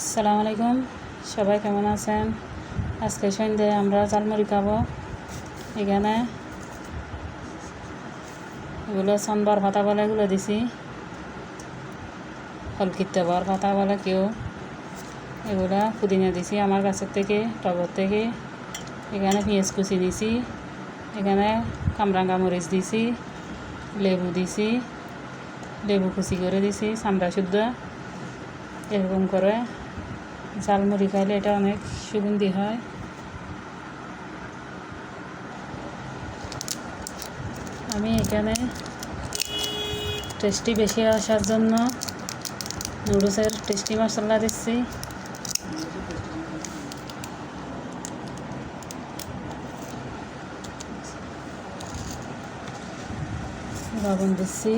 আসসালামু আলাইকুম। সবাই কেমন আছেন? আজকে সন্ধ্যায় আমরা জালমুড়ি খাব। এখানে এগুলো সানবার পাতা বলে, এগুলো দিছি। হলকিতে বর পাতা বলে কেউ। এগুলা পুদিনা দিছি আমার গাছের থেকে, টগর থেকে। এখানে পেঁয়াজ কুচি দিছি। এখানে কামরাঙ্গা মরিচ দিছি। লেবু দিছি। লেবু কুচি করে দিছি চামড়া শুদ্ধ। এরকম করে ঝালমুড়ি খাইলে এটা অনেক সুগন্ধি হয়। আমি এখানে টেস্টি বেশি আসার জন্য নুডলসের টেস্টি মশলা দিচ্ছি। লবণ দিচ্ছি।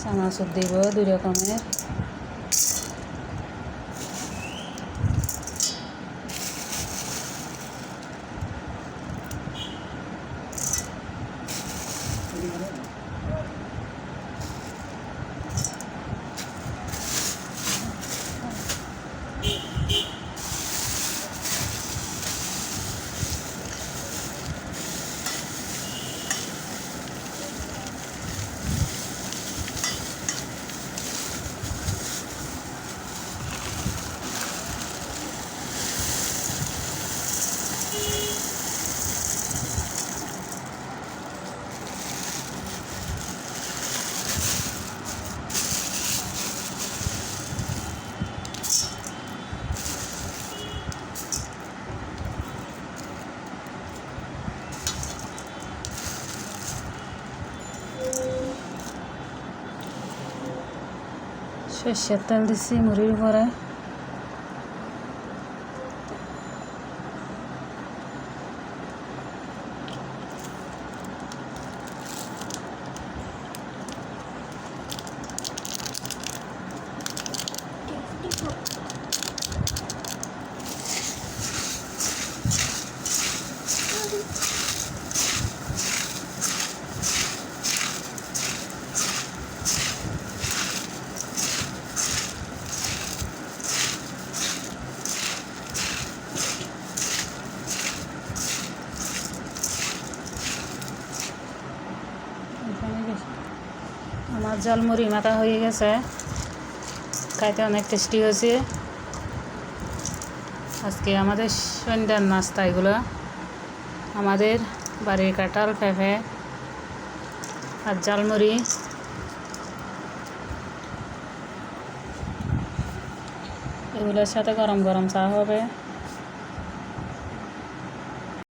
চানাচুর দিব দুই রকমের সর্ষের তেল দিচ্ছি মুড়ির উপরে আমার জলমুড়ি মাথা হয়ে গেছে। খাইতে অনেক টেস্টি হয়েছে। আজকে আমাদের সন্ধ্যার নাস্তা এগুলো। আমাদের বাড়ির কাঁঠাল পেঁপে আর জালমুড়ি এগুলোর সাথে গরম গরম চা হবে।